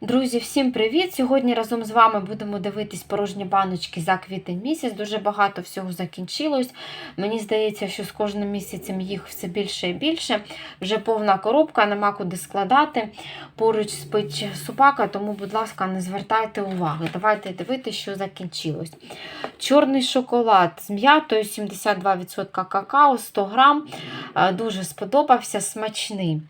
Друзі, всім привіт! Сьогодні разом з вами будемо дивитись порожні баночки за квітень місяць. Дуже багато всього закінчилось. Мені здається, що з кожним місяцем їх все більше і більше. Вже повна коробка, нема куди складати. Поруч спить собака, тому, будь ласка, не звертайте уваги. Давайте дивитися, що закінчилось. Чорний шоколад з м'ятою, 72% какао, 100 грам. Е, Дуже сподобався, смачний.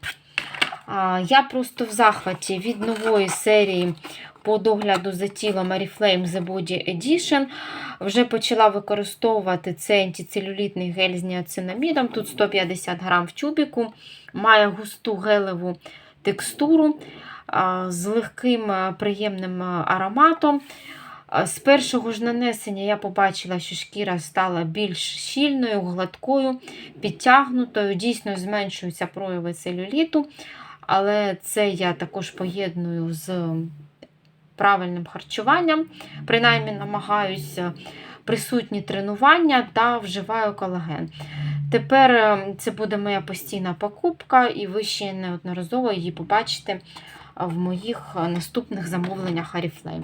Я просто в захваті від нової серії по догляду за тілом Oriflame The Body Edition. Вже почала використовувати цей антицелюлітний гель з ніацинамідом. Тут 150 грам в тюбіку. Має густу гелеву текстуру з легким приємним ароматом. З першого ж нанесення я побачила, що шкіра стала більш щільною, гладкою, підтягнутою, дійсно зменшуються прояви целюліту. Але це я також поєдную з правильним харчуванням. Принаймні намагаюся присутні тренування та вживаю колаген. Тепер е, це буде моя постійна покупка, і ви ще неодноразово її побачите в моїх е, наступних замовленнях Oriflame.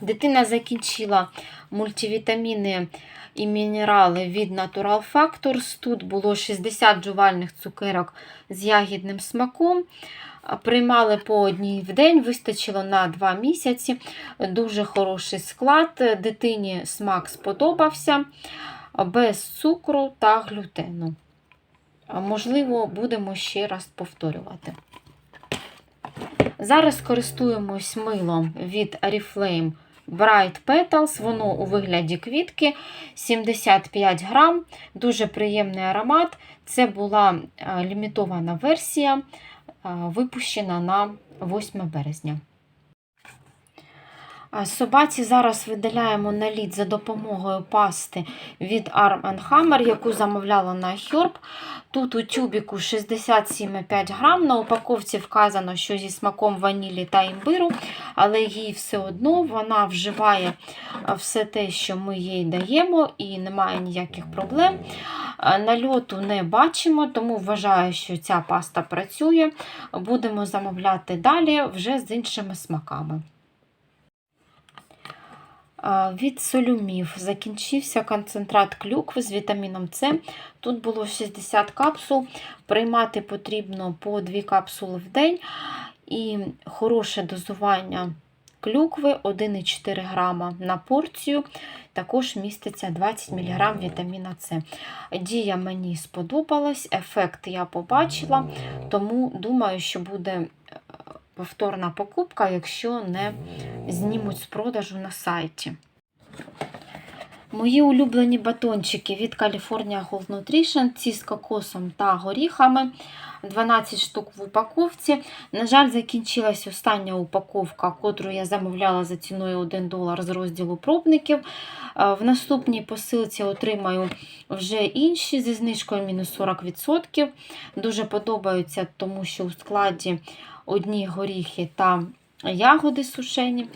Дитина закінчила мультивітаміни і мінерали від Natural Factors. Тут було 60 жувальних цукерок з ягідним смаком. Приймали по одній в день, вистачило на 2 місяці. Дуже хороший склад. Дитині смак сподобався, без цукру та глютену. Можливо, будемо ще раз повторювати. Зараз користуємось милом від Oriflame Bright Petals, воно у вигляді квітки 75 грам, дуже приємний аромат. Це була е, лімітована версія, е, випущена на 8 березня. Собаці зараз видаляємо наліт за допомогою пасти від Arm Hammer, яку замовляла на Herb. Тут у тюбіку 67,5 грам. На упаковці вказано, що зі смаком ванілі та імбиру, але їй все одно вона вживає все те, що ми їй даємо, і немає ніяких проблем. Нальоту не бачимо, тому вважаю, що ця паста працює. Будемо замовляти далі вже з іншими смаками. Від солюмів закінчився концентрат клюкви з вітаміном С. Тут було 60 капсул. Приймати потрібно по 2 капсули в день. І хороше дозування клюкви 1,4 грама на порцію. Також міститься 20 мг вітаміна С. Дія мені сподобалась, ефект я побачила, тому думаю, що буде повторна покупка, якщо не знімуть з продажу на сайті. Мої улюблені батончики від California Gold Nutrition, ці з кокосом та горіхами. 12 штук в упаковці. На жаль, закінчилась остання упаковка, котру я замовляла за ціною 1 долар з розділу пробників. В наступній посилці отримаю вже інші зі знижкою мінус 40%. Дуже подобаються, тому що у складі одні горіхи та ягоди сушені.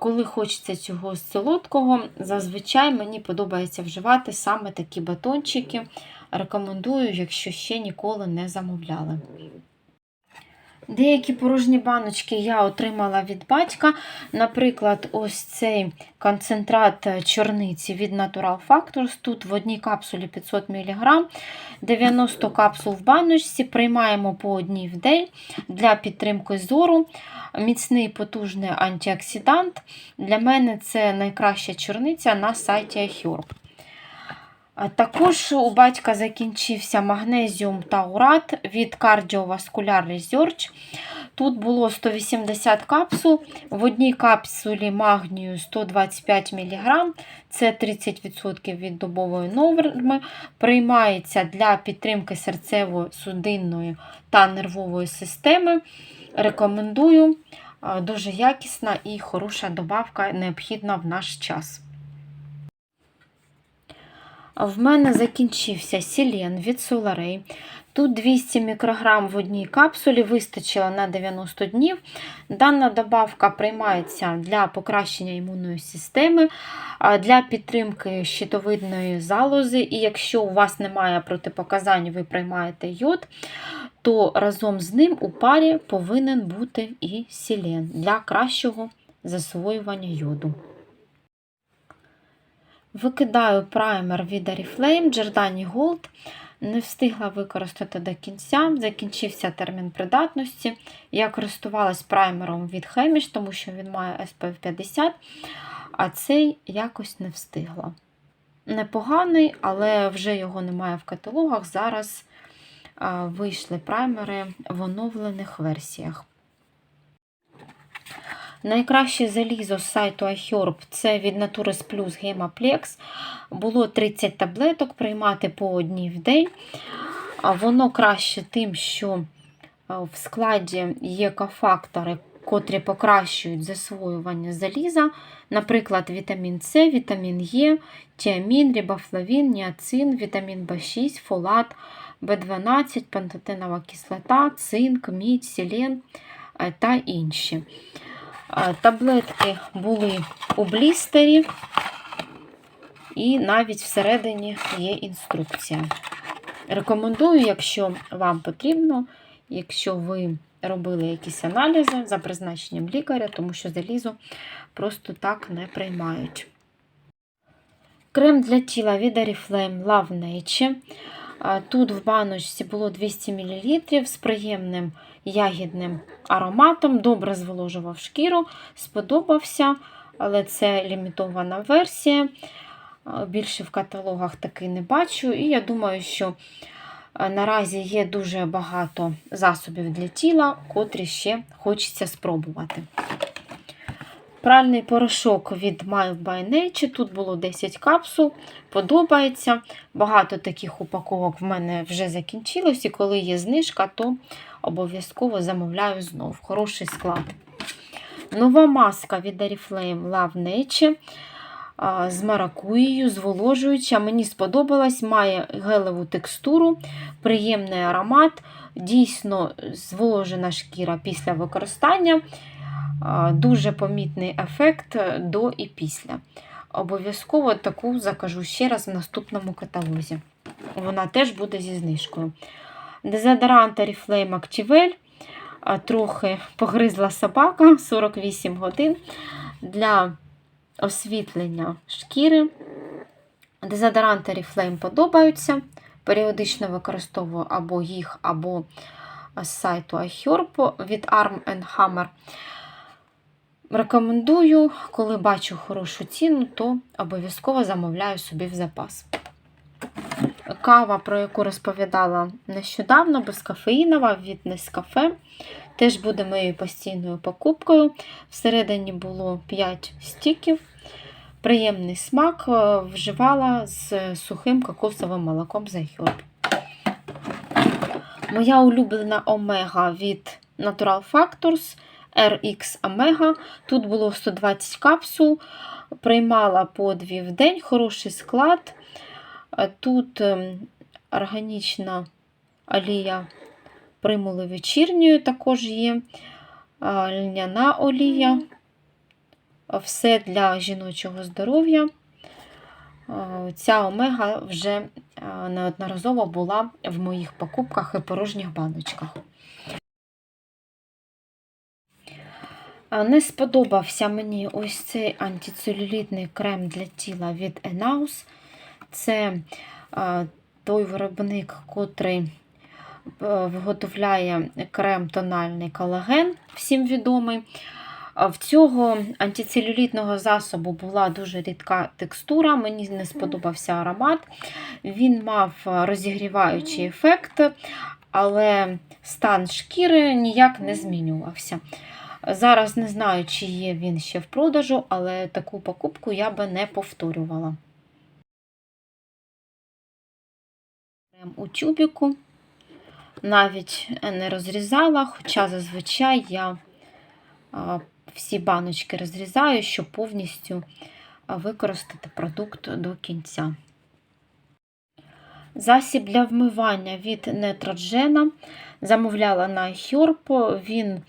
Коли хочеться цього солодкого, зазвичай мені подобається вживати саме такі батончики. Рекомендую, якщо ще ніколи не замовляли. Деякі порожні баночки я отримала від батька. Наприклад, ось цей концентрат чорниці від Natural Factors. Тут в одній капсулі 500 мг, 90 капсул в баночці. Приймаємо по одній в день для підтримки зору. Міцний потужний антиоксидант. Для мене це найкраща чорниця на сайті iHerb. Також у батька закінчився магнезіум та урат від Cardiovascular Research. Тут було 180 капсул, в одній капсулі магнію 125 мг, це 30% від добової норми. Приймається для підтримки серцево-судинної та нервової системи. Рекомендую, дуже якісна і хороша добавка необхідна в наш час. В мене закінчився Сілен від Соларей. Тут 200 мікрограм в одній капсулі вистачило на 90 днів. Дана добавка приймається для покращення імунної системи, для підтримки щитовидної залози. І якщо у вас немає протипоказань, ви приймаєте йод, то разом з ним у парі повинен бути і селен для кращого засвоювання йоду. Викидаю праймер від Oriflame Giordani Gold. Не встигла використати до кінця, закінчився термін придатності. Я користувалась праймером від Hemish, тому що він має SPF 50, а цей якось не встигла. Непоганий, але вже його немає в каталогах. Зараз вийшли праймери в оновлених версіях. Найкраще залізо з сайту iHerb це від Natures Plus Gemaplex. Було 30 таблеток приймати по одній в день. Воно краще тим, що в складі є кофактори, котрі покращують засвоювання заліза. Наприклад, вітамін С, вітамін Е, тіамін, рибофлавін, ніацин, вітамін В6, фолат, В12, пантотенова кислота, цинк, мідь, селен е, та інші. Таблетки були у блістері, і навіть всередині є інструкція. Рекомендую, якщо вам потрібно, якщо ви робили якісь аналізи за призначенням лікаря, тому що залізо просто так не приймають. Крем для тіла від Oriflame Love Nature. Тут в баночці було 200 мл з приємним ягідним ароматом, добре зволожував шкіру, сподобався, але це лімітована версія. Більше в каталогах таки не бачу. І я думаю, що наразі є дуже багато засобів для тіла, котрі ще хочеться спробувати. Пральний порошок від Mild by Nature. Тут було 10 капсул. Подобається. Багато таких упаковок в мене вже закінчилось, і коли є знижка, то обов'язково замовляю знов. Хороший склад. Нова маска від Oriflame Love Nature з маракуєю, зволожуюча. Мені сподобалась, має гелеву текстуру, приємний аромат, дійсно зволожена шкіра після використання. Дуже помітний ефект до і після. Обов'язково таку закажу ще раз в наступному каталозі. Вона теж буде зі знижкою. Дезодорант Oriflame Activel. Трохи погризла собака 48 годин для освітлення шкіри. Дезодоранти Oriflame подобаються. Періодично використовую або їх, або з сайту iHerb від Arm Hammer. Рекомендую, коли бачу хорошу ціну, то обов'язково замовляю собі в запас. Кава, про яку розповідала нещодавно, безкафеїнова від Nescafe. Теж буде моєю постійною покупкою. Всередині було 5 стіків. Приємний смак е, вживала з сухим кокосовим молоком з iHerb. Моя улюблена омега від Natural Factors RX Omega. Тут було 120 капсул, приймала по 2 в день, хороший склад. Тут ем, органічна олія примули вечірньої також є, льняна олія. Все для жіночого здоров'я. Ця омега вже е, неодноразово була в моїх покупках і порожніх баночках. Не сподобався мені ось цей антицелюлітний крем для тіла від Enaus. Це той виробник, котрий е, виготовляє крем тональний колаген, всім відомий. В цього антицелюлітного засобу була дуже рідка текстура, мені не сподобався аромат. Він мав розігріваючий ефект, але стан шкіри ніяк не змінювався. Зараз не знаю, чи є він ще в продажу, але таку покупку я би не повторювала. У тюбіку. Навіть не розрізала, хоча зазвичай я всі баночки розрізаю, щоб повністю використати продукт до кінця. Засіб для вмивання від нетроджена. Замовляла на Herb. Він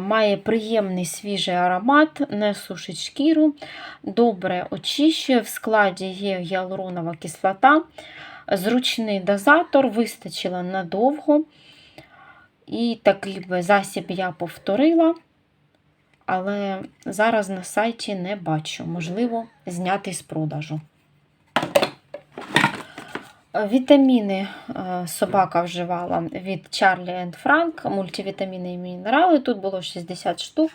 має приємний свіжий аромат, не сушить шкіру, добре очищує. В складі є гіалуронова кислота, зручний дозатор, вистачило надовго. І такий би засіб я повторила, але зараз на сайті не бачу. Можливо, знятий з продажу. Вітаміни е, собака вживала від Charlie Frank, мультивітаміни і мінерали. Тут було 60 штук.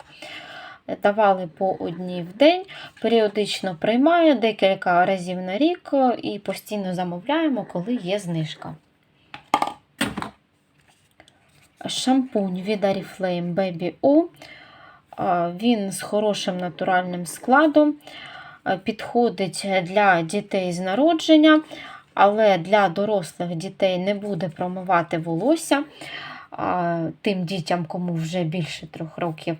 Давали по одній в день, періодично приймає декілька разів на рік і постійно замовляємо, коли є знижка. Шампунь від Oriflame Baby O. Е, Він з хорошим натуральним складом. Е, Підходить для дітей з народження але для дорослих дітей не буде промивати волосся. Тим дітям, кому вже більше трьох років,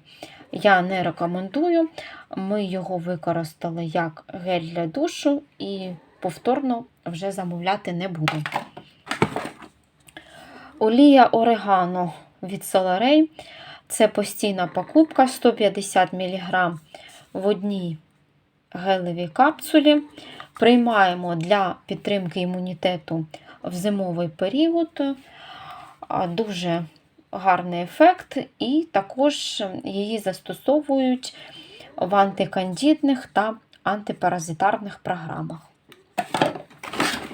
я не рекомендую. Ми його використали як гель для душу і повторно вже замовляти не буду. Олія орегано від Соларей. Це постійна покупка 150 мг в одній гелевій капсулі. Приймаємо для підтримки імунітету в зимовий період. Дуже гарний ефект, і також її застосовують в антикандідних та антипаразитарних програмах.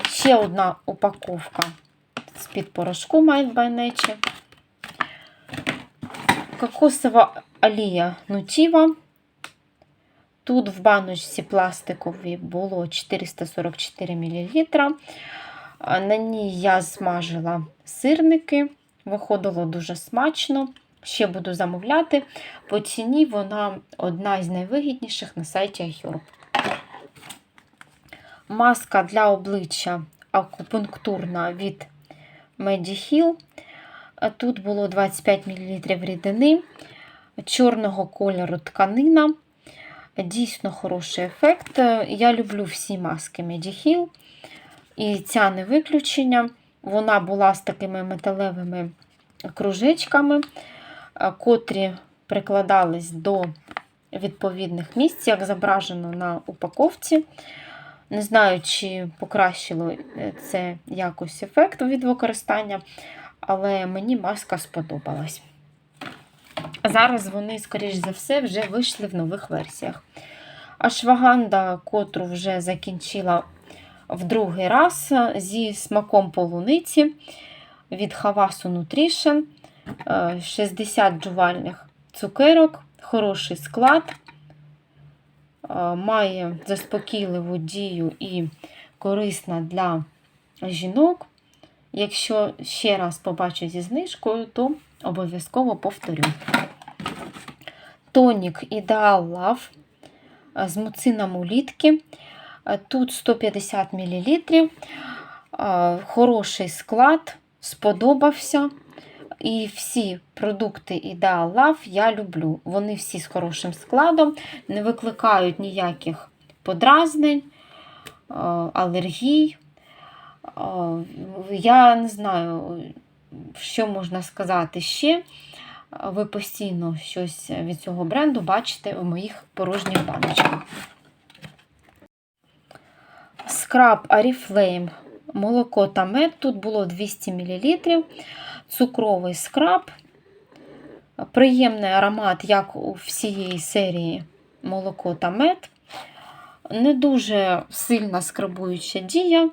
Ще одна упаковка з-під порошку Mild by. Кокосова олія Нутіва. Тут в баночці пластиковій було 444 мл. На ній я смажила сирники, виходило дуже смачно. Ще буду замовляти. По ціні вона одна із найвигідніших на сайті iHerb. Маска для обличчя акупунктурна від Mediheal. Тут було 25 мл рідини, чорного кольору тканина. Дійсно хороший ефект. Я люблю всі маски Mediheal. І ця не виключення. Вона була з такими металевими кружечками, котрі прикладались до відповідних місць, як зображено на упаковці. Не знаю, чи покращило це якось ефект від використання, але мені маска сподобалась. Зараз вони, скоріш за все, вже вийшли в нових версіях. Ашваганда, котру вже закінчила в другий раз зі смаком полуниці від Хавасу Nutrition. 60 джувальних цукерок, хороший склад, має заспокійливу дію і корисна для жінок. Якщо ще раз побачу зі знижкою, то обов'язково повторю. Тонік Ideal Love з муцином улітки. Тут 150 мл. Хороший склад, сподобався. І всі продукти Ideal Love я люблю. Вони всі з хорошим складом, не викликають ніяких подразнень, алергій. Я не знаю, що можна сказати ще. Ви постійно щось від цього бренду бачите у моїх порожніх баночках. Скраб Oriflame, молоко та мед. Тут було 200 мл. Цукровий скраб. Приємний аромат, як у всієї серії молоко та мед. Не дуже сильна скрабуюча дія.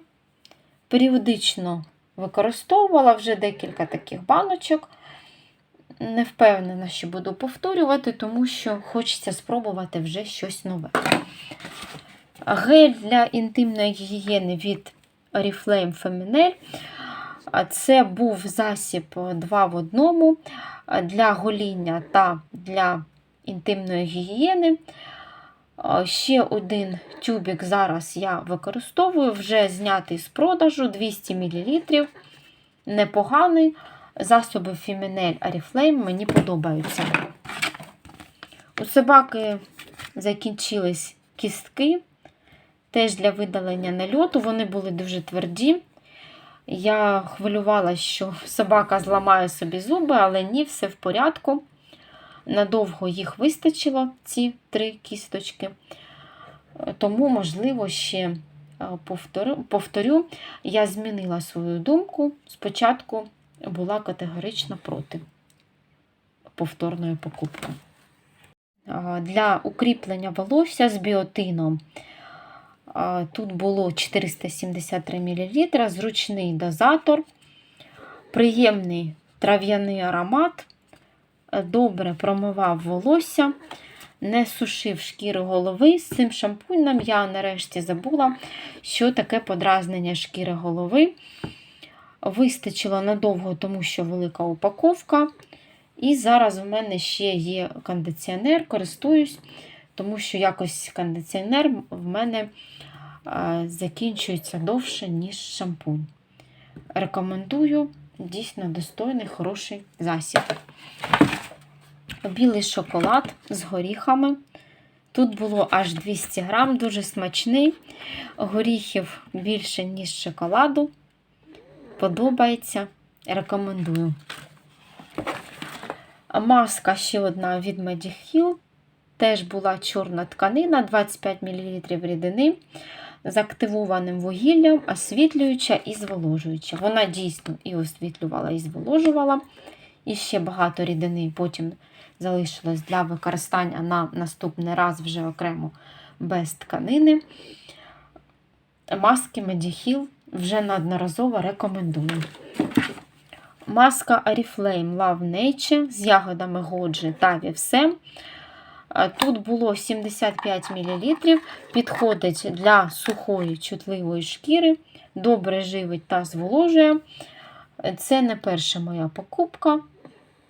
Періодично використовувала вже декілька таких баночок. Не впевнена, що буду повторювати, тому що хочеться спробувати вже щось нове. Гель для інтимної гігієни від Oriflame Feminel. Це був засіб 2 в одному для гоління та для інтимної гігієни. Ще один тюбик зараз я використовую, вже знятий з продажу 200 мл. Непоганий. Засоби Feminel Oriflame мені подобаються. У собаки закінчились кістки, теж для видалення нальоту. Вони були дуже тверді. Я хвилювалася, що собака зламає собі зуби, але ні, все в порядку. Надовго їх вистачило, ці три кісточки. Е, Тому, можливо, ще е, повторю, повторю, я змінила свою думку. Спочатку була категорично проти повторної покупки. Для укріплення волосся з біотином тут було 473 мл, зручний дозатор, приємний трав'яний аромат, е, добре промивав волосся, не сушив шкіри голови. З цим шампунем я нарешті забула, що таке подразнення шкіри голови. Вистачило надовго, тому що велика упаковка. І зараз в мене ще є кондиціонер, користуюсь, тому що якось кондиціонер в мене закінчується довше, ніж шампунь. Рекомендую дійсно достойний, хороший засіб. Білий шоколад з горіхами. Тут було аж 200 грам, дуже смачний. Горіхів більше, ніж шоколаду. Подобається. Рекомендую. Маска ще одна від Mediheal. Теж була чорна тканина, 25 мл рідини з активованим вугіллям, освітлююча і зволожуюча. Вона дійсно і освітлювала, і зволожувала. І ще багато рідини потім залишилось для використання на наступний раз вже окремо без тканини. Маски Mediheal вже неодноразово рекомендую. Маска Oriflame Love Nature з ягодами Годжі та вівсем. Тут було 75 мл, підходить для сухої чутливої шкіри, добре живить та зволожує. Це не перша моя покупка.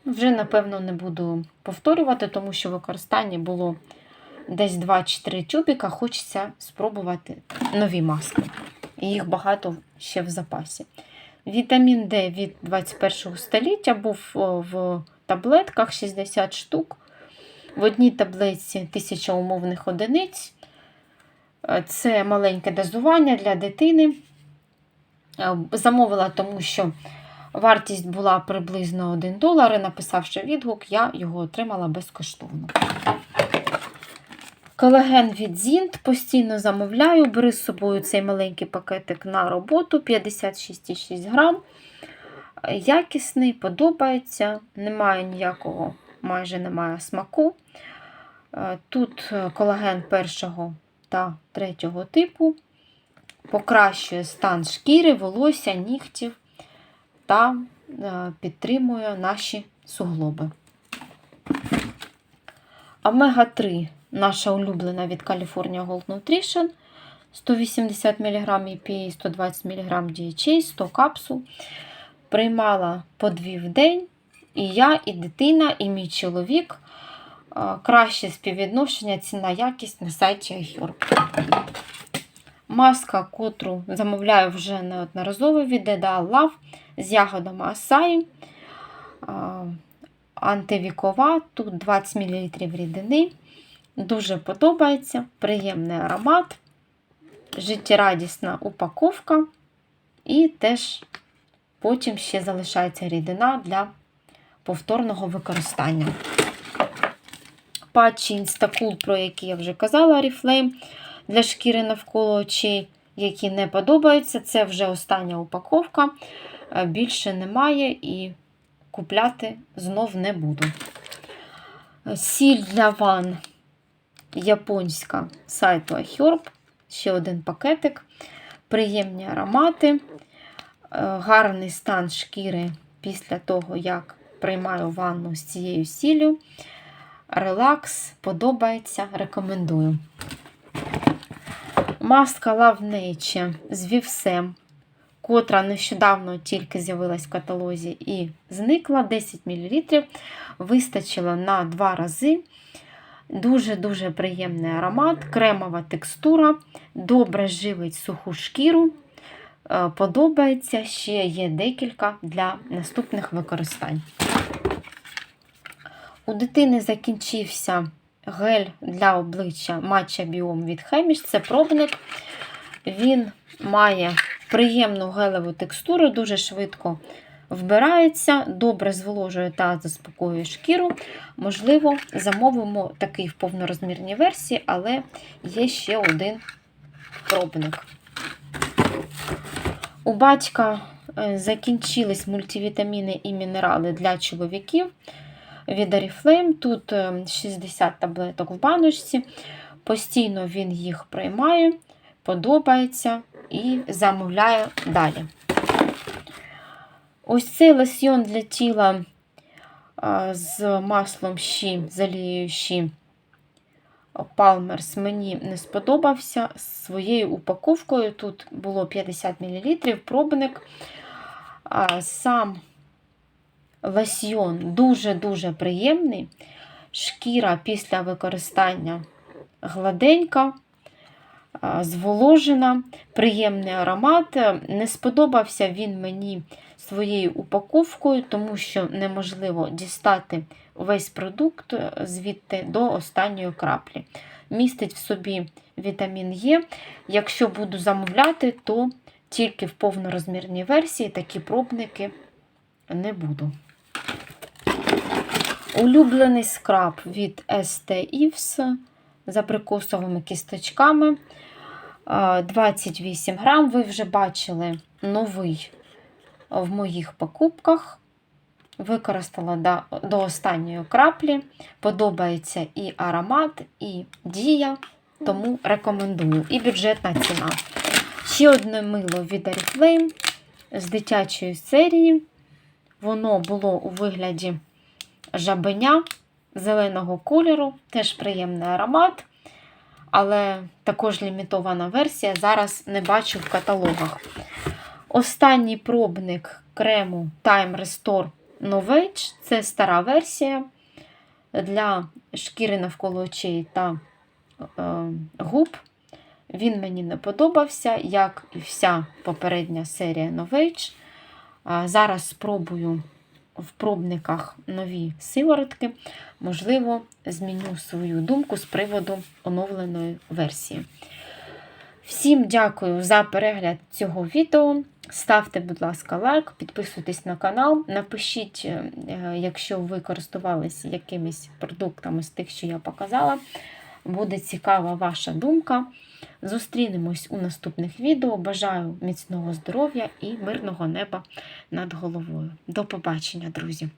Вже, напевно, не буду повторювати, тому що використання було десь 2-3 тюбіка. Хочеться спробувати нові маски. Їх багато ще в запасі. Вітамін Д від 21 століття був в таблетках 60 штук. В одній таблетці 1000 умовних одиниць. Це маленьке дозування для дитини. Замовила, тому що вартість була приблизно 1 долар. І написавши відгук, я його отримала безкоштовно. Колаген від Зінт постійно замовляю. Бери з собою цей маленький пакетик на роботу 56,6 грам. Якісний, подобається, немає ніякого, майже немає смаку. Тут колаген першого та третього типу. Покращує стан шкіри, волосся, нігтів та підтримує наші суглоби. Омега-3 наша улюблена від California Gold Nutrition. 180 мг EPA, 120 мг DHA, 100 капсул. Приймала по дві в день. І я, і дитина, і мій чоловік. Краще співвідношення ціна якість на сайті iHerb. Маска, котру замовляю вже неодноразово від Edal Love з ягодами Асаї. Антивікова, тут 20 мл рідини. Дуже подобається, приємний аромат, життєрадісна упаковка, і теж потім ще залишається рідина для повторного використання. Патчі Instacool, про які я вже казала, Oriflame для шкіри навколо очей, які не подобаються. Це вже остання упаковка. Більше немає і купляти знов не буду. Сіль для ванн японська сайту iHerb. Ще один пакетик. Приємні аромати, гарний стан шкіри після того, як приймаю ванну з цією сіллю. Релакс, подобається, рекомендую. Маска Love з вівсем, котра нещодавно тільки з'явилась в каталозі і зникла 10 мл. Вистачило на 2 рази. Дуже-дуже приємний аромат, кремова текстура, добре живить суху шкіру. Подобається, ще є декілька для наступних використань. У дитини закінчився гель для обличчя Matcha Biome від Хеміш. Це пробник. Він має приємну гелеву текстуру, дуже швидко вбирається, добре зволожує та заспокоює шкіру. Можливо, замовимо такий в повнорозмірній версії, але є ще один пробник. У батька е, закінчились мультивітаміни і мінерали для чоловіків від Oriflame. Тут е, 60 таблеток в баночці. Постійно він їх приймає, подобається і замовляє далі. Ось цей лосьйон для тіла з маслом щі, з олією щі Palmers мені не сподобався своєю упаковкою. Тут було 50 мл пробник. Сам лосьйон дуже-дуже приємний. Шкіра після використання гладенька, зволожена, приємний аромат. Не сподобався він мені своєю упаковкою, тому що неможливо дістати весь продукт звідти до останньої краплі. Містить в собі вітамін Е. Якщо буду замовляти, то тільки в повнорозмірній версії такі пробники не буду. Улюблений скраб від ST Ives з абрикосовими кісточками. 28 грам. Ви вже бачили новий в моїх покупках. Використала до, до останньої краплі. Подобається і аромат, і дія, тому рекомендую. І бюджетна ціна. Ще одне мило від Oriflame з дитячої серії. Воно було у вигляді жабеня зеленого кольору, теж приємний аромат, але також лімітована версія. Зараз не бачу в каталогах. Останній пробник крему Time Restore Novage це стара версія для шкіри навколо очей та е, губ. Він мені не подобався, як і вся попередня серія Novage. Зараз спробую в пробниках нові сиворотки. Можливо, зміню свою думку з приводу оновленої версії. Всім дякую за перегляд цього відео. Ставте, будь ласка, лайк, підписуйтесь на канал. Напишіть, е, якщо ви користувалися якимись продуктами з тих, що я показала. Буде цікава ваша думка. Зустрінемось у наступних відео. Бажаю міцного здоров'я і мирного неба над головою. До побачення, друзі!